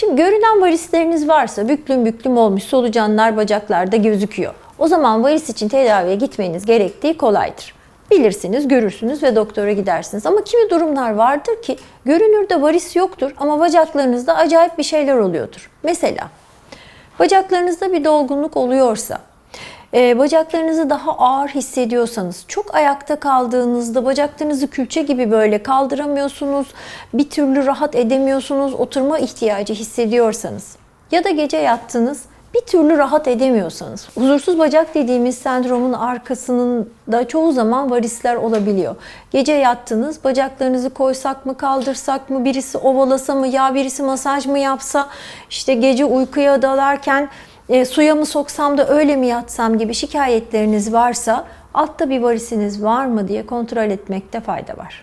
Şimdi görünen varisleriniz varsa büklüm büklüm olmuş solucanlar bacaklarda gözüküyor. O zaman varis için tedaviye gitmeniz gerektiği kolaydır. Bilirsiniz, görürsünüz ve doktora gidersiniz. Ama kimi durumlar vardır ki görünürde varis yoktur ama bacaklarınızda acayip bir şeyler oluyordur. Mesela bacaklarınızda bir dolgunluk oluyorsa, e, bacaklarınızı daha ağır hissediyorsanız, çok ayakta kaldığınızda bacaklarınızı külçe gibi böyle kaldıramıyorsunuz, bir türlü rahat edemiyorsunuz, oturma ihtiyacı hissediyorsanız ya da gece yattınız bir türlü rahat edemiyorsanız, huzursuz bacak dediğimiz sendromun arkasının da çoğu zaman varisler olabiliyor. Gece yattınız, bacaklarınızı koysak mı, kaldırsak mı, birisi ovalasa mı, ya birisi masaj mı yapsa, işte gece uykuya dalarken e, suya mı soksam da öyle mi yatsam gibi şikayetleriniz varsa altta bir varisiniz var mı diye kontrol etmekte fayda var.